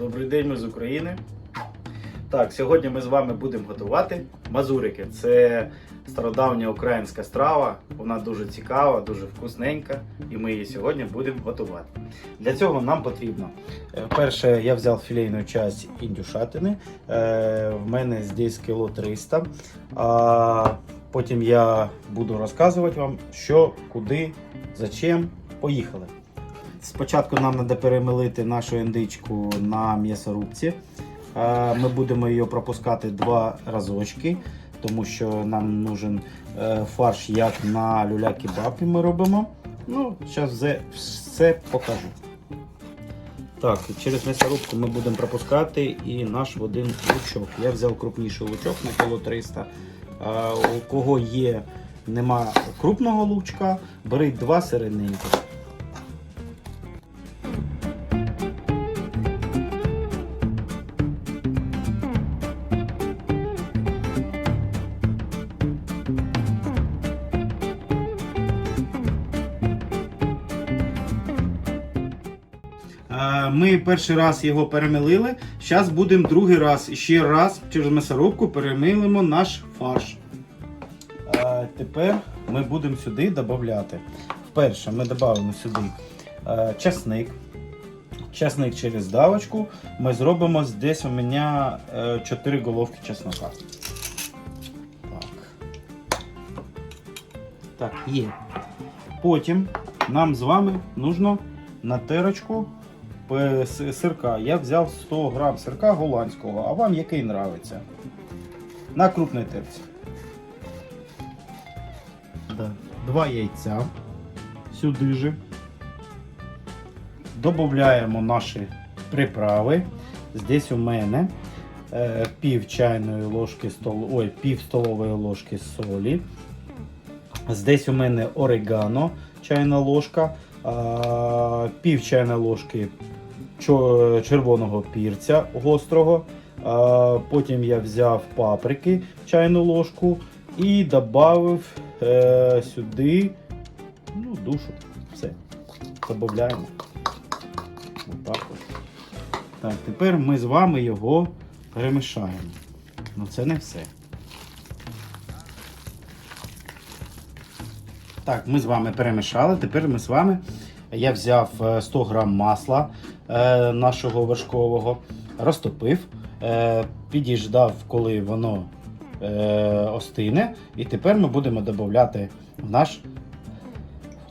Добрий день, ми з України. Так, сьогодні ми з вами будемо готувати мазурики. Це стародавня українська страва. Вона дуже цікава, дуже вкусненька, і ми її сьогодні будемо готувати. Для цього нам потрібно. е, Перше, я взяв філейну часть індюшатини. Е, В мене здесь кіло 300. А потім я буду розказувати вам, що, куди, зачем. Поїхали. Спочатку нам треба перемелити нашу індичку на м'ясорубці. Е, Ми будемо її пропускати два разочки, тому що нам нужен е, фарш як на люля-кебабі ми робимо. Ну, зараз все, покажу. Так, через м'ясорубку ми будемо пропускати і наш один лучок. Я взяв крупніший лучок на кіло 300. У кого є, нема крупного лучка, беріть два середненьких. Ми перший раз його перемилили. Зараз будемо другий раз ще раз через м'ясорубку перемилимо наш фарш. Е, Тепер ми будемо сюди додати. Вперше ми додаємо сюди е, часник. Через давочку. Ми зробимо десь у мене 4 головки чеснока. Так. Так, є. Потім нам з вами нужно на терочку сирка. Я взяв 100 грам сирка голландського, а вам який нравиться? На крупній терці. Да. Два яйця. Сюди же. Додаємо наші приправи. Здесь у мене е, пів чайної ложки стол... Ой, пів столової ложки солі. Здесь у мене орегано, чайна ложка, пів чайної ложки червоного пірця гострого. Потім я взяв паприки чайну ложку і додав е, сюди ну, душу. Все. Додаємо. Отак от. Так, тепер ми з вами його перемішаємо. Ну це не все. Так, ми з вами перемішали. Тепер ми з вами. Я взяв е, 100 грам масла е, нашого вершкового, розтопив, е, підіждав, коли воно е, остине. І тепер ми будемо додати в наш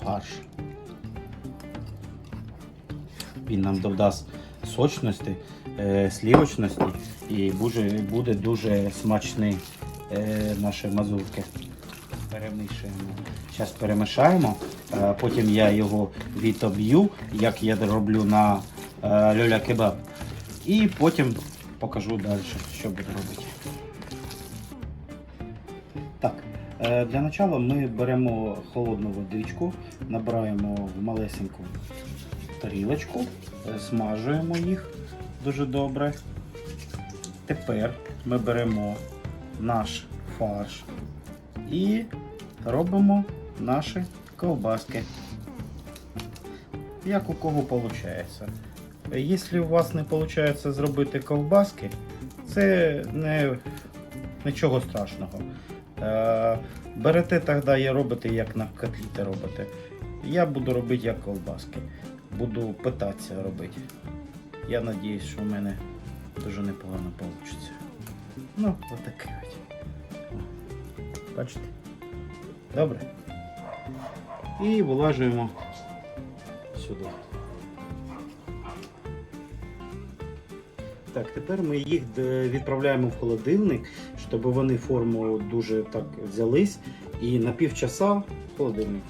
фарш. Він нам додасть сочності, е, слівочності і буде, дуже смачний е, наші мазурки. Перемішуємо. Зараз перемішаємо, е, потім я його відоб'ю, як я роблю на е, люля кебаб. І потім покажу далі, що буду робити. Так, е, для початку ми беремо холодну водичку, набираємо в малесеньку тарілочку, смажуємо їх дуже добре. Тепер ми беремо наш фарш і робимо наші ковбаски. Як у кого виходить. Якщо у вас не виходить зробити ковбаски, це не, нічого страшного. Е, берете тоді і робите, як на котлети робите. Я буду робити як ковбаски. Буду питатися робити. Я сподіваюся, що в мене дуже непогано вийде. Ну, отаке от. Бачите? Добре. І вилажуємо сюди. Так, тепер ми їх відправляємо в холодильник, щоб вони форму дуже так взялись. І на півчаса в холодильник.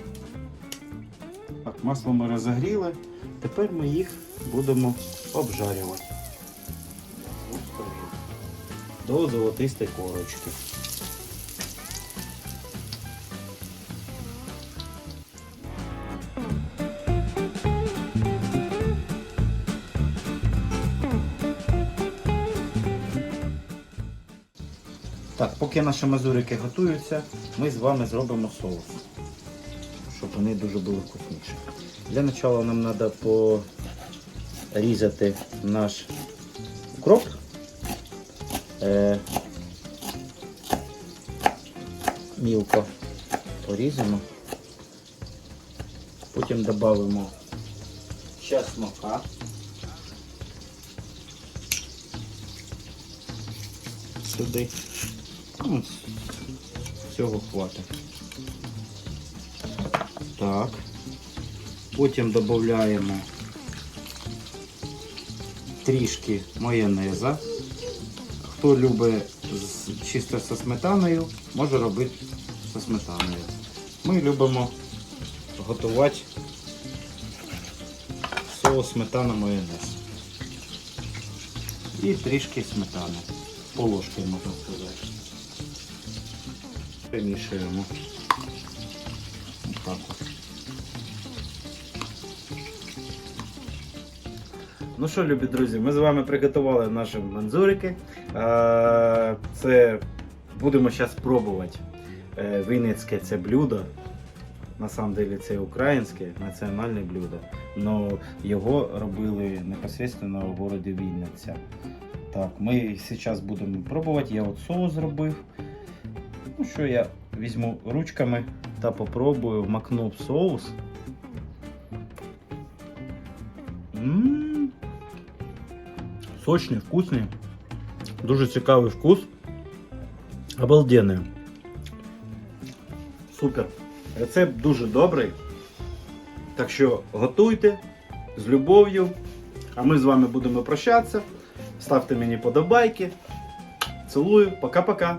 Так, масло ми розігріли. Тепер ми їх будемо обжарювати. До золотистої корочки. Так, поки наші мазурики готуються, ми з вами зробимо соус, щоб вони дуже були вкусніші. Для початку нам треба порізати наш укроп. Е, мілко порізано. Потім додамо чеснока. Сюди. Ну, Всього хватить. Так. Потім додаємо трішки майонеза. Хто любить чисто зі сметаною, може робити зі сметаною. Ми любимо готувати соус сметана майонез. І трішки сметани. По ложки можна сказати. От. Ну що, любі друзі, ми з вами приготували наші манзурики. Це будемо зараз пробувати. Е, Вінницьке це блюдо. На самом деле це українське національне блюдо. Но його робили непосредственно в городі Вінниця. Так, ми зараз будемо пробувати. Я от соус зробив. Ну що я візьму ручками та попробую вмакну в соус. М, Сочний, вкусний. Дуже цікавий вкус. Обалденний. Супер. Рецепт дуже добрий. Так що готуйте з любов'ю. А ми з вами будемо прощатися. Ставте мені подобайки. Цілую. Пока-пока.